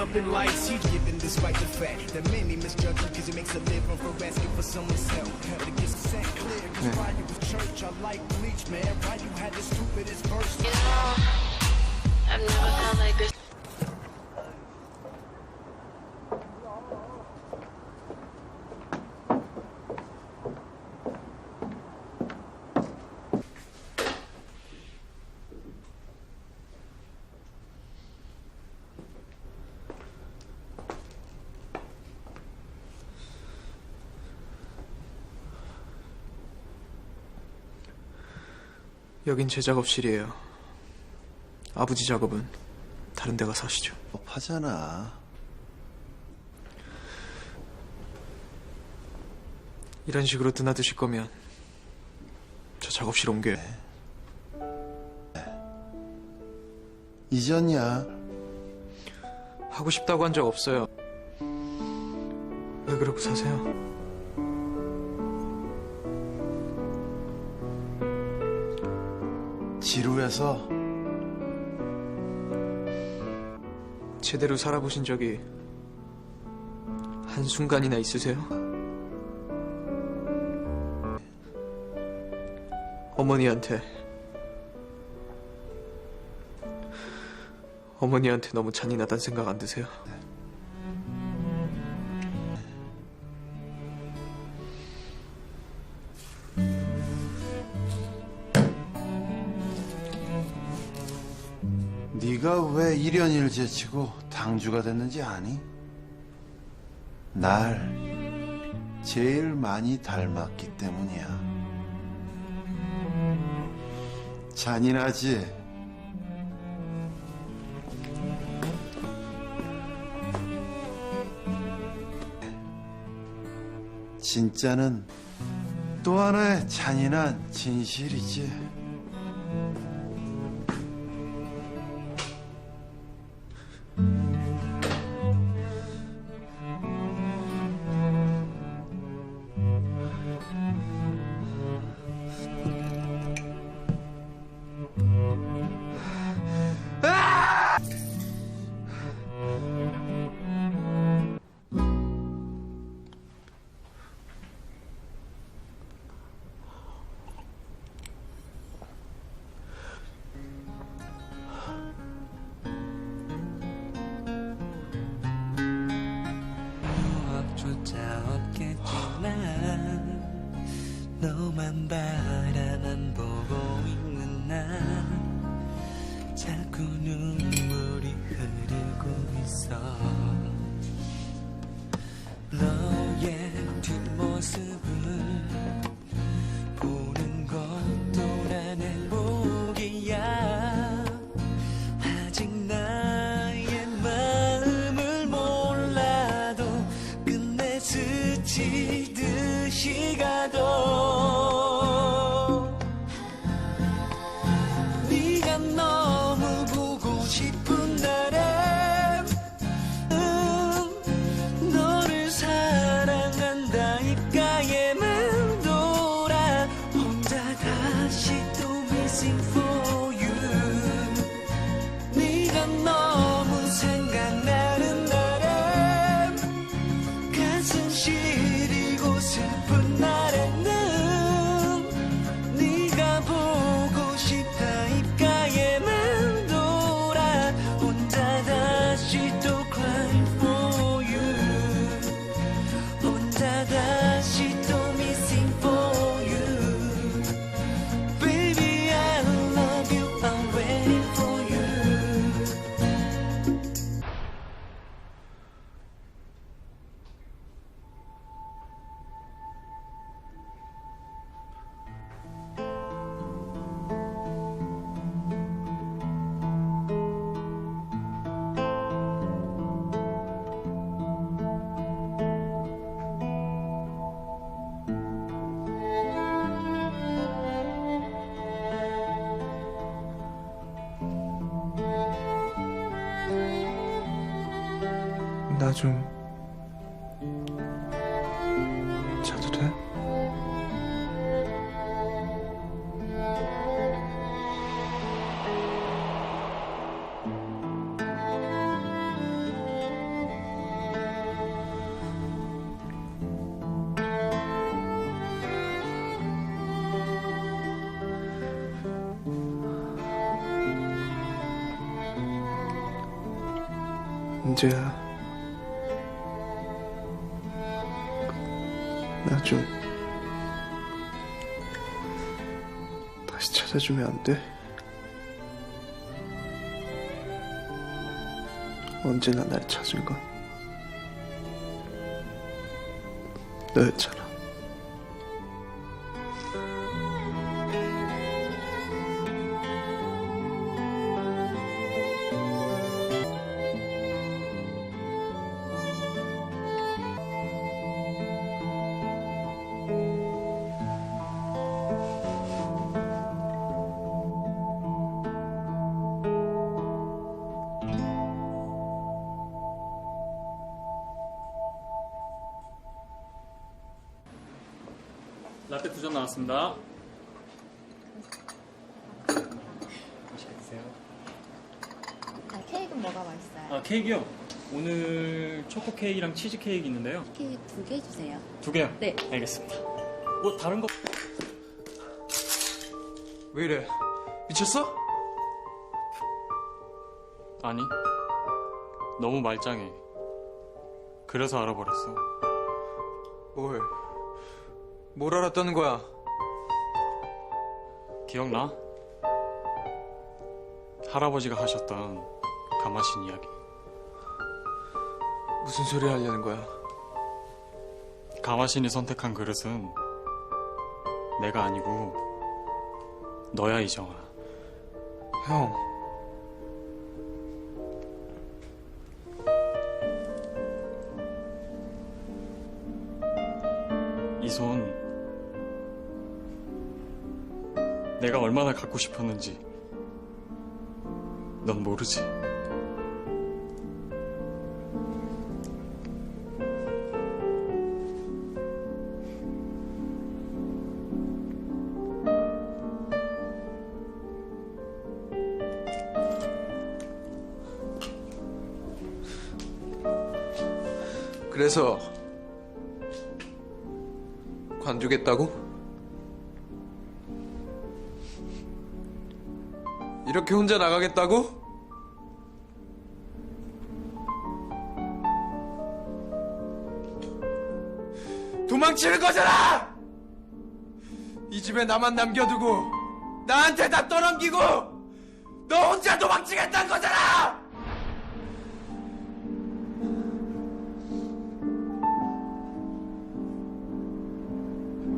came up in lights, he's given despite the fact that many misjudge him because he makes a living for asking for someone's help. But it gets set clear, cause while you was church, I like bleach, man. Why you had the stupidest verse? You know, I've never felt like this. 여긴 제 작업실이에요. 아버지 작업은 다른 데 가서 하시죠. 하잖아. 이런 식으로 드나드실 거면 저 작업실 옮겨요. 잊었냐? 하고 싶다고 한 적 없어요. 왜 그러고 사세요? 지루해서 제대로 살아보신 적이 한순간이나 있으세요? 어머니한테 어머니한테 너무 잔인하다는 생각 안 드세요? 네가 왜 일연일 제치고 당주가 됐는지 아니? 날 제일 많이 닮았기 때문이야. 잔인하지? 진짜는 또 하나의 잔인한 진실이지. 수업 너만 바라만 보고 있는 난 자꾸 눈 就这样子你觉得 나 좀 다시 찾아주면 안 돼? 언제나 날 찾은 건 너였잖아. 라떼 두 잔 나왔습니다. 아, 케이크는 뭐가 맛있어요? 아 케이크요. 오늘 초코 케이크랑 치즈 케이크 있는데요. 케이크 두 개 주세요. 두 개요. 네. 알겠습니다. 뭐 다른 거? 왜 이래? 미쳤어? 아니. 너무 말짱해. 그래서 알아버렸어. 뭘? 뭘 알았다는 거야? 기억나? 할아버지가 하셨던 가마신 이야기. 무슨 소리 하려는 거야? 가마신이 선택한 그릇은 내가 아니고 너야 이정아. 형. 손 내가 얼마나 갖고 싶었는지 넌 모르지. 그래서 관두겠다고? 이렇게 혼자 나가겠다고? 도망치는 거잖아! 이 집에 나만 남겨두고 나한테 다 떠넘기고 너 혼자 도망치겠다!